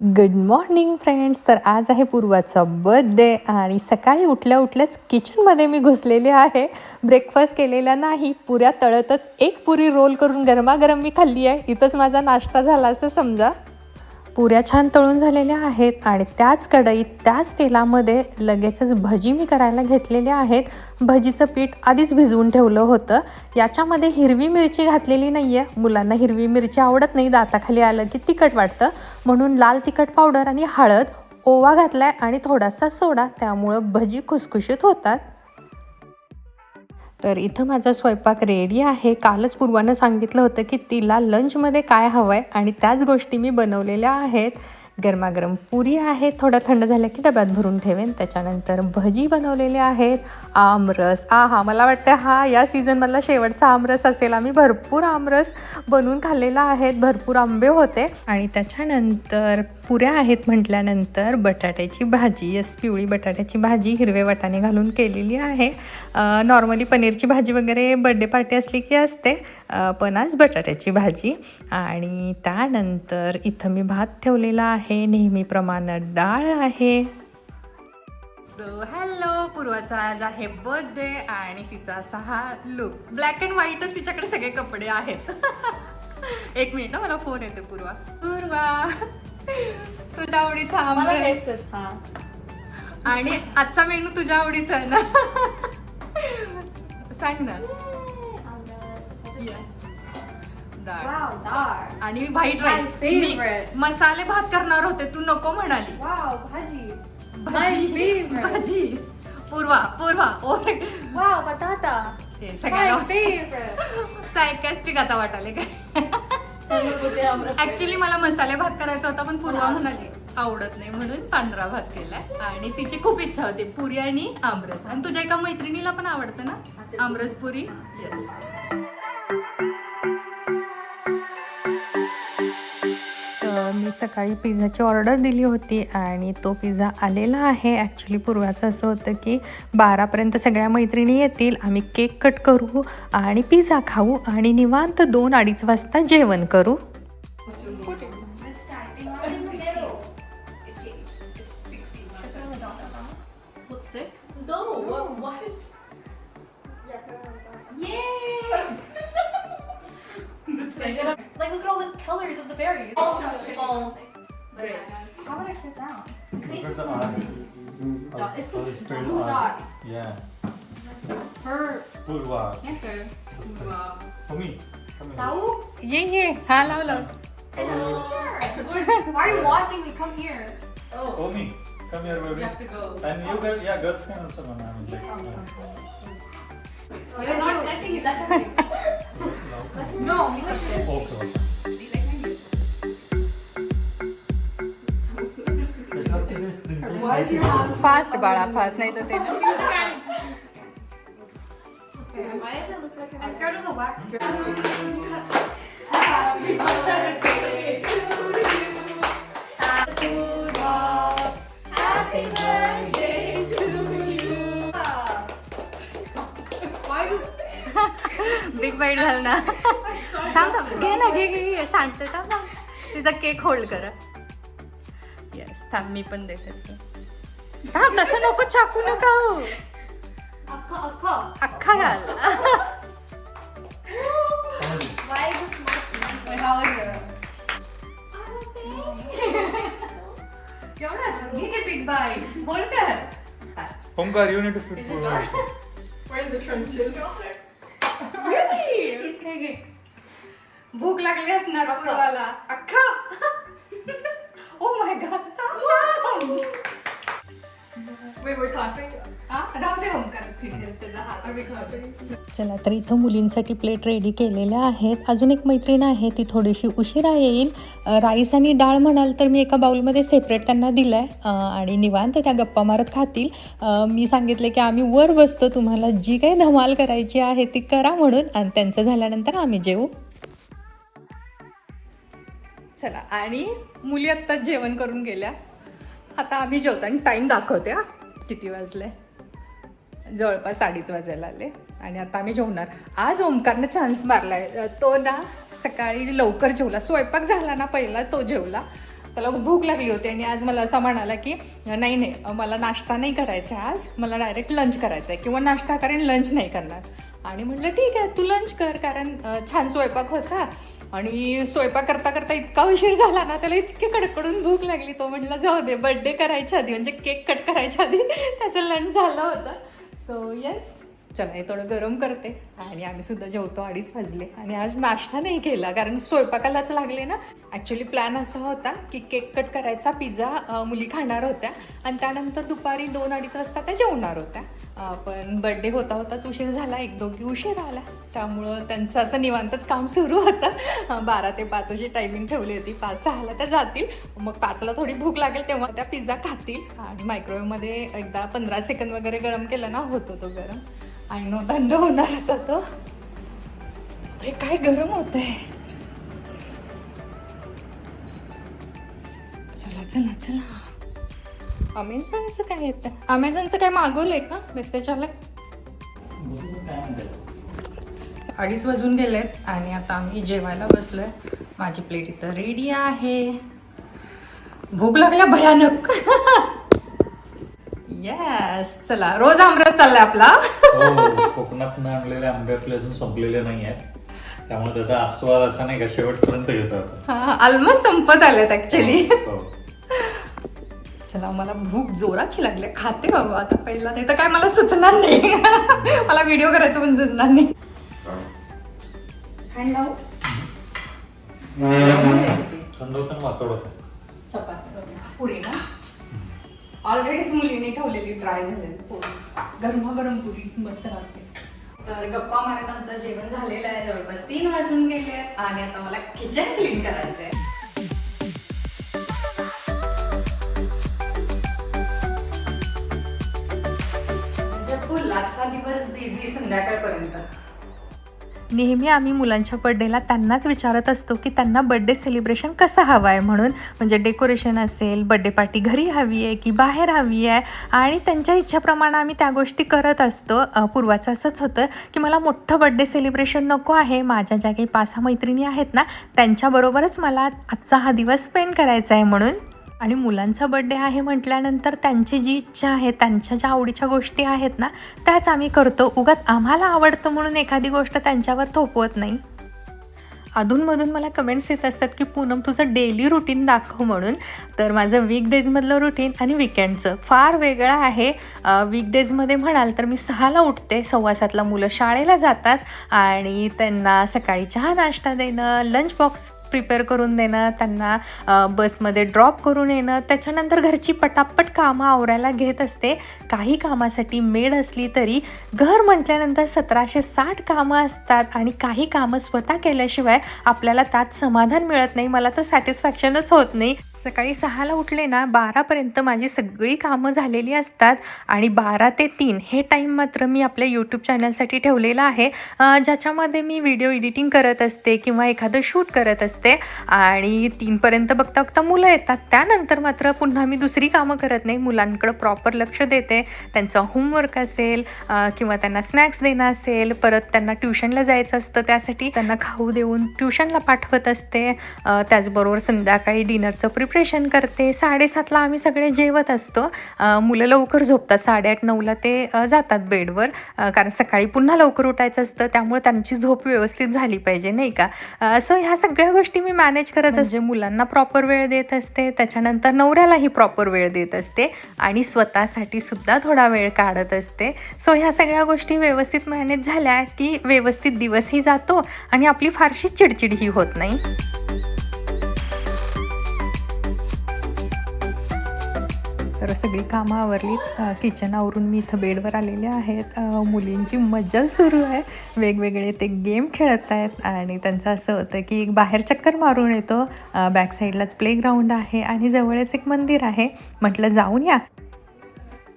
Good morning friends तर आज आहे पूर्वाचा बर्थडे आणि सकाळी उठल्या उठल्याच किचनमध्ये मी घुसलेले आहे. ब्रेकफास्ट केलेला नाही. पुऱ्या तळतच एक पुरी रोल करून गरमागरम मी खाल्ली आहे. इथंच माझा नाश्ता झाला असं समजा. पुऱ्या छान तळून झालेल्या आहेत आणि त्याच कढईत त्याच तेलामध्ये लगेचच भजी मी करायला घेतलेल्या आहेत. भजीचं पीठ आधीच भिजवून ठेवलं होतं. याच्यामध्ये हिरवी मिरची घातलेली नाही आहे मुलांना हिरवी मिरची आवडत नाही दाताखाली आलं की तिखट वाटतं. म्हणून लाल तिखट पावडर आणि हळद ओवा घातला आहे आणि थोडासा सोडा. त्यामुळं भजी खुसखुशीत होतात. तर इथं माझा स्वयंपाक रेडी आहे. कालच पूर्वानं सांगितलं होतं की तिला लंचमध्ये काय हवं आहे आणि त्याच गोष्टी मी बनवलेल्या आहेत. गरमागरम पुरी आहे थोडा थंड झाला की डब्यात भरून ठेवेन. त्याच्यानंतर भजी बनवलेले आहेत आमरस. आ हा मला वाटतं हा या सीझनमधला शेवटचा आमरस असेल. आम्ही भरपूर आमरस बनवून खाल्लेला आहेत भरपूर आंबे होते. आणि त्याच्यानंतर पुऱ्या आहेत म्हटल्यानंतर बटाट्याची भाजी यस पिवळी बटाट्याची भाजी हिरवे वाटाणे घालून केलेली आहे. नॉर्मली पनीरची भाजी वगैरे बड्डे पार्टी असली की असते. पण आज बटाट्याची भाजी आणि त्यानंतर इथं मी भात ठेवलेला आहे. नेहमीप्रमाणे डाळ आहे. सो हॅलो पूर्वाचा आज आहे बर्थडे आणि तिचा असा हा लुक ब्लॅक अँड व्हाईटच तिच्याकडे सगळे कपडे आहेत. एक मिनिट ना मला फोन येते पूर्वा. पूर्वा. तुझ्या आवडीचा आमरस. आणि आजचा मेनू तुझ्या आवडीचा आहे ना. सांग ना. डाळ. Wow, dar. आणि व्हाईट My राईस favorite. मसाले भात करणार होते तू नको म्हणाली. Wow, bhaji. My bhaji favorite. Bhaji. Purva Purva or. Wow, batata. हे My सगळ्याला favorite. सायकॅस्टिक आता वाटाले काय. ऍक्च्युली मला मसाले भात करायचा होता पण पूर्वा म्हणाली आवडत नाही म्हणून पांढरा भात केलाय. आणि तिची खूप इच्छा होती पुरी आणि आमरस. आणि तुझ्या एका मैत्रिणीला पण आवडतं ना? आमरस पुरी? येस सकाळी पिझ्झाची ऑर्डर दिली होती आणि तो पिझ्झा आलेला आहे. ॲक्च्युली पूर्वाचं असं होतं की बारापर्यंत सगळ्या मैत्रिणी येतील आम्ही केक कट करू आणि पिझ्झा खाऊ आणि निवांत दोन अडीच वाजता जेवण करू. Like, like look at all the colors of the berries. Also, balls. Grapes. How would I sit down? Look the eye. It's like oh, straight. Yeah. Her Bulwa. answer. For me. Come here. Tahu? Yeah, yeah. Hello, hello. Hello. Why are you watching me? Come here. Oh. For me. Come here, baby. You have to go. And you oh. girl, yeah, girls can also come. I mean, like, yeah. Oh, You're not cutting it. No, because Okay. Why is your Fast, Bada, fast. Not was the same. Okay, Why does it look like I'm scared of the wax. Happy birthday bite घाल ना थांब थांब घे ना घे घे घे सांगते थांब तिचा केक होल्ड करा येस थांब मी पण देते. थांब तसं नको चाकू नका हो. अख्खा घाल Omkar, you need to Is? We're in the trenches. घे घे. भूक लागली असणार अख्खा. ओ my god Wait, we're clapping? राहू दे ओमकार फिरते त्याचा हात. Are we clapping? चला तर इथं मुलींसाठी प्लेट रेडी केलेल्या आहेत. अजून एक मैत्रीण आहे ती थोडीशी उशिरा येईल. अ, राईस आणि डाळ म्हणाल तर मी एका बाउलमध्ये सेपरेट त्यांना दिलं आहे आणि निवांत त्या गप्पा मारत खातील अ, मी सांगितले की आम्ही वर बसतो तुम्हाला जी काही धमाल करायची आहे ती करा म्हणून. आणि त्यांचं झाल्यानंतर आम्ही जेवू चला आणि मुली आत्ताच जेवण करून गेल्या. आता आम्ही जेवताना टाईम दाखवते हा. किती वाजले? जवळपास अडीच वाजायला आले. आणि आता आम्ही जेवणार. आज ओमकारनं चान्स मारलाय. आहे तो ना सकाळी लवकर जेवला. स्वयंपाक झाला ना पहिला तो जेवला. त्याला भूक लागली होती आणि आज मला असं म्हणाला की नाही नाही मला नाश्ता नाही करायचा आहे आज. मला डायरेक्ट लंच करायचा आहे. किंवा नाश्ता करेन लंच नाही करणार. आणि म्हटलं ठीक आहे तू लंच कर कारण छान स्वयंपाक होता. आणि स्वयंपाक करता करता इतका उशीर झाला ना त्याला इतके कडकडून भूक लागली. तो म्हटलं जाऊ दे बड्डे करायच्या आधी म्हणजे केक कट करायच्या आधी त्याचं लंच झालं होतं. सो येस चला हे थोडं गरम करते आणि आम्ही सुद्धा जेवतो अडीच भाजले आणि आज नाश्ता नाही केला कारण स्वयंपाकालाच लागले ना. ॲक्च्युली प्लॅन असा होता की केक कट करायचा पिझ्झा मुली खाणार होत्या. आणि त्यानंतर दुपारी दोन अडीच वाजता त्या जेवणार होत्या. पण बड्डे होता होताच उशीर झाला एक दोघी उशीर आला. त्यामुळं त्यांचं असं निवांतच काम सुरू होतं. बारा ते पाचची टायमिंग ठेवली होती. पाच सहाला त्या जातील. मग पाचला थोडी भूक लागेल तेव्हा त्या पिझ्झा खातील. आणि मायक्रोवेवमध्ये एकदा पंधरा सेकंद वगैरे गरम केलं ना होतो तो गरम. आणि नो थंड होणार होता तो. अरे काय गरम होत आहे चला चला चला. अमेझॉनचं काय येतं? अमेझॉनचं काय मागवलंय का? मेसेज आलाय अडीच वाजून गेलेत आणि आता आम्ही जेवायला बसलोय. माझी प्लेट इथं रेडी आहे. भूक लागल्या भयानक. येस चला रोज आमरस चाललाय आपला. हो कोकणातनं आणलेले आंबे आपले अजून संपलेले नाही आहेत त्यामुळे त्याचा आस्वाद असा नाही का शेवटपर्यंत घेतो आपण. हा ऑलमोस्ट संपत आलेत ऍक्च्युली हो. चला मला भूक जोराची लागली. खाते बाबा आता पहिला नाही तर काय मला सुचणार नाही. मला व्हिडिओ करायचं पण सुचणार नाही. थंड होतं वातड होतं चपाती पुरी ना? ऑलरेडीच मुलीने ठेवलेली ड्राय झालेली पोळी गरमागरम पुरी मस्त लागते. तर गप्पा मारत आमचं जेवण झालेलं आहे जवळपास तीन वाजून गेले आहेत आणि आता मला किचन क्लीन करायचं आहे म्हणजे आजचा दिवस बिझी संध्याकाळपर्यंत. नेहमी आम्ही मुलांच्या बड्डेला त्यांनाच विचारत असतो की त्यांना बड्डे सेलिब्रेशन कसं हवं आहे म्हणून. म्हणजे डेकोरेशन असेल बड्डे पार्टी घरी हवी आहे की बाहेर हवी आहे आणि त्यांच्या इच्छेप्रमाणे आम्ही त्या गोष्टी करत असतो. पूर्वाचं असंच होतं की मला मोठं बड्डे सेलिब्रेशन नको आहे. माझ्या ज्या काही पाच सहा मैत्रिणी आहेत ना त्यांच्याबरोबरच मला आजचा हा दिवस स्पेंड करायचा आहे म्हणून. आणि मुलांचा बड्डे आहे म्हटल्यानंतर त्यांची जी इच्छा आहे त्यांच्या ज्या आवडीच्या गोष्टी आहेत ना त्याच आम्ही करतो. उगाच आम्हाला आवडतं म्हणून एखादी गोष्ट त्यांच्यावर थोपवत नाही. अधूनमधून मला कमेंट्स येत असतात की पूनम तुझं डेली रुटीन दाखव म्हणून. तर माझं वीकडेजमधलं रुटीन आणि विकेंडचं फार वेगळं आहे. वीकडेजमध्ये म्हणाल तर मी सहाला उठते सव्वा सातला मुलं शाळेला जातात आणि त्यांना सकाळी चहा नाश्ता देणं लंच बॉक्स प्रिपेअर करून देणं त्यांना बसमध्ये ड्रॉप करून येणं त्याच्यानंतर घरची पटापट कामं आवरायला घेत असते. काही कामासाठी मेड असली तरी घर म्हटल्यानंतर सतराशे साठ कामं असतात आणि काही कामं स्वतः केल्याशिवाय आपल्याला त्यात समाधान मिळत नाही. मला तर सॅटिस्फॅक्शनच होत नाही. सकाळी सहाला उठले ना बारापर्यंत माझी सगळी कामं झालेली असतात आणि बारा ते तीन हे टाईम मात्र मी आपल्या यूट्यूब चॅनलसाठी ठेवलेला आहे. ज्याच्यामध्ये मी व्हिडिओ एडिटिंग करत असते किंवा एखादं शूट करत असते आणि तीनपर्यंत बघता बघता मुलं येतात. त्यानंतर मात्र पुन्हा मी दुसरी कामं करत नाही. मुलांकडं प्रॉपर लक्ष देते. त्यांचं होमवर्क असेल किंवा त्यांना स्नॅक्स देणं असेल परत त्यांना ट्युशनला जायचं असतं त्यासाठी त्यांना खाऊ देऊन ट्युशनला पाठवत असते. त्याचबरोबर संध्याकाळी डिनरचं प्रिप प्रिपरेशन करते. साडेसातला आम्ही सगळे जेवत असतो. मुलं लवकर झोपतात. साडेआठ नऊला ते जातात बेडवर. कारण सकाळी पुन्हा लवकर उठायचं असतं. त्यामुळे त्यांची झोप व्यवस्थित झाली पाहिजे नाही का? सो ह्या सगळ्या गोष्टी मी मॅनेज करत असते मुलांना प्रॉपर वेळ देत असते. त्याच्यानंतर नवऱ्यालाही प्रॉपर वेळ देत असते. आणि स्वतःसाठी सुद्धा थोडा वेळ काढत असते. सो ह्या सगळ्या गोष्टी व्यवस्थित मॅनेज झाल्या की व्यवस्थित दिवसही जातो आणि आपली फारशी चिडचिडही होत नाही. तर सगळी कामं आवरलीत. किचन आवरून मी इथं बेडवर आलेले आहेत. मुलींची मजा सुरू आहे. वेगवेगळे ते गेम खेळत आहेत आणि त्यांचं असं होतं की एक बाहेर चक्कर मारून येतो. बॅक साईडलाच प्लेग्राऊंड आहे आणि जवळच एक मंदिर आहे. म्हटलं जाऊन या.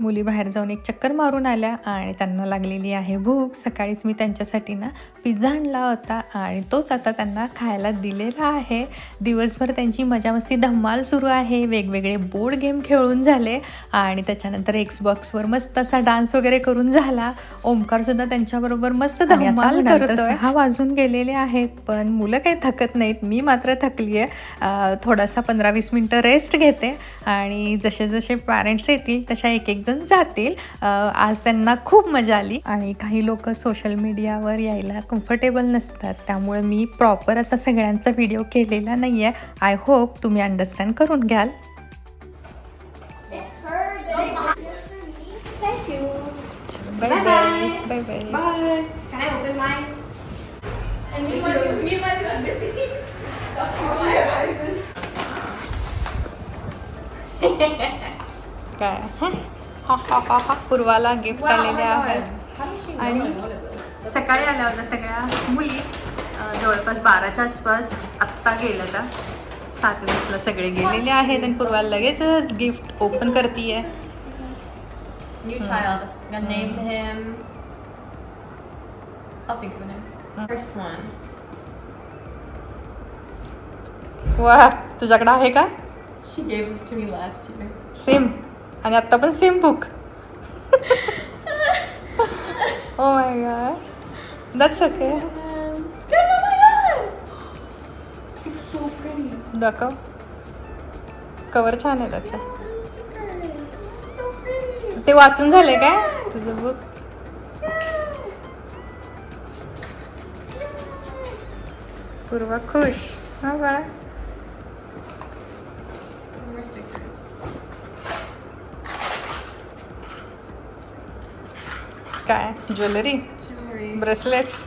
मुली बाहेर जाऊन एक चक्कर मारून आल्या आणि त्यांना लागलेली आहे भूक. सकाळीच मी त्यांच्यासाठी ना पिझ्झा आणला होता आणि तोच आता त्यांना खायला दिलेला आहे. दिवसभर त्यांची मजामस्ती धम्माल सुरू आहे. वेगवेगळे बोर्ड गेम खेळून झाले आणि त्याच्यानंतर एक्सबॉक्सवर मस्त असा डान्स वगैरे करून झाला. ओमकारसुद्धा त्यांच्याबरोबर मस्त धम्माल करतोय. सहा वाजून गेलेले आहेत पण मुलं काही थकत नाहीत. मी मात्र थकली आहे थोडासा पंधरा वीस मिनटं रेस्ट घेते. आणि जसे जसे पॅरेंट्स येतील तशा एक एक जण जातील. आज त्यांना खूप मजा आली आणि काही लोक सोशल मीडियावर यायला कम्फर्टेबल नसतात. त्यामुळे मी प्रॉपर असा सगळ्यांचा व्हिडिओ केलेला नाही आहे आय होप तुम्ही अंडरस्टँड करून घ्याल. बाय. काय हं? हा हा हा पूर्वाला गिफ्ट आलेले आहेत आणि सकाळी आल्या होत्या सगळ्या मुली जवळपास बाराच्या आसपास आत्ता गेल्या त्या सात वीसला सगळे गेलेले आहेत आणि पूर्वाला लगेचच गिफ्ट ओपन करतीये New child. I'm gonna name him. I'll think of a name. First one. वा तुझ्याकडे आहे का. सेम आणि आत्ता पण same book oh my god that's okay. दाखव. कवर छान आहे त्याचं. ते वाचून झाले काय? तुझं बुक पूर्वा खुश. हा बाळा. काय jewellery Jewelry. Bracelets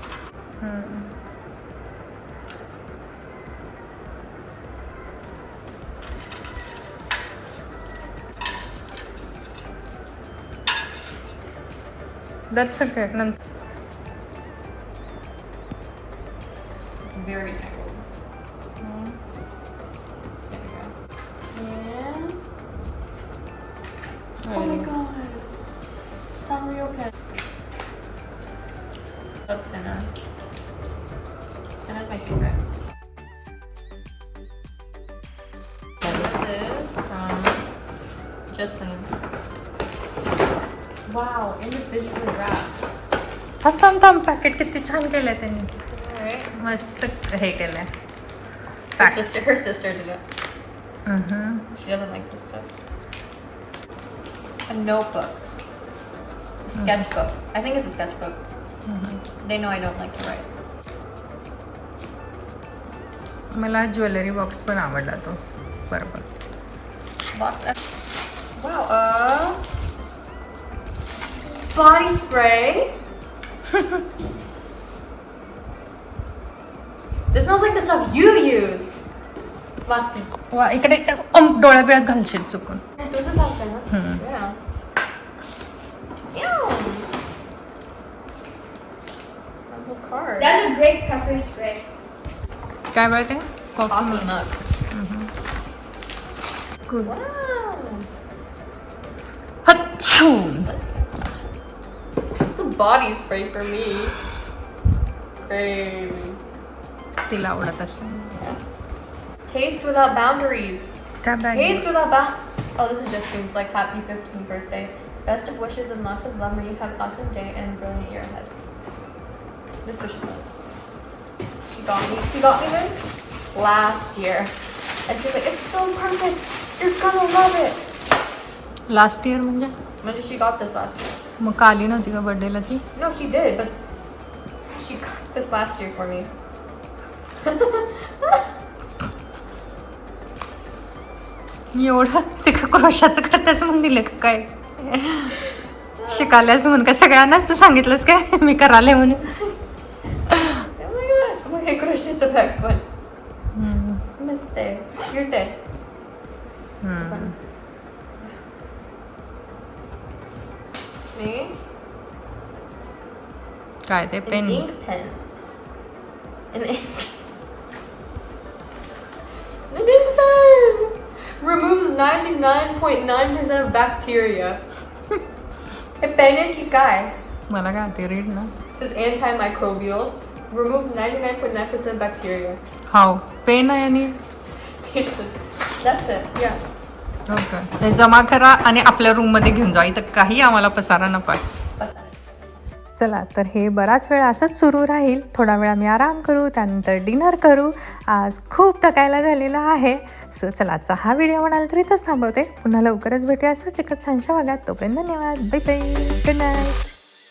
that's okay नंतर It's very tangled. Justine. Wow, individually wrapped. थांब थांब थांब पॅकेट किती छान केलंय त्यांनी Alright. मस्त हे केलंय Her Pack. sister, her sister did it. Mhm. She doesn't like this stuff. A notebook. A sketchbook. I think it's a sketchbook. They know I don't like to write. मला jewellery box पण आवडला तो बरोबर Box. F- Wow. Uh. Body spray. this smells like the stuff you use. Last name. वा इकडे अम, डोळ्या बिळ्यात घालशील चुकून This is something. Yeah. Ew. A whole card. That's a great pepper spray. काय बरं ते coffee mug. Good. Wow. हच्छून The body spray for me. Crazy. तिला आवडत असेल Taste without boundaries. त्या bag Taste without boundaries. Oh, this is just it's like happy 15th birthday. Best of wishes and lots of love. May you have an awesome day and brilliant year ahead. This wish was. She got me. She got me this last year, and she was like, "It's so perfect. You're gonna love it." Last year म्हणजे म्हणजे शी got मग काली नव्हती का birthday ला ती? No she did but she got this last year for क्रोशाचं करतेस मग दिलं का काय? शिकाल्यास म्हणून का? सगळ्यांनाच तू सांगितलंस काय? मी करायला म्हणून. हे क्रोशेचं बॅग पण. मस्त आहे Me? काय ते An pen ink pen. An ink. An ink pen! Removes 99.9% of bacteria. हे पेन आहे की काय मला काय ते रीड ना It says antimicrobial, removes 99.9% bacteria. How pen आहे आणि That's it. Yeah. ओके. ते जमा करा आणि आपल्या रूममध्ये घेऊन जा. इथं काही आम्हाला पसारा नका. चला तर हे बराच वेळ असंच सुरू राहील. थोडा वेळ आम्ही आराम करू त्यानंतर डिनर करू. आज खूप थकायला झालेलं आहे. सो चला आजचा हा व्हिडिओ म्हणाल तर इथंच थांबवते. पुन्हा लवकरच भेटूया. असंच एका छानशा भागात. तोपर्यंत धन्यवाद. Bye bye good night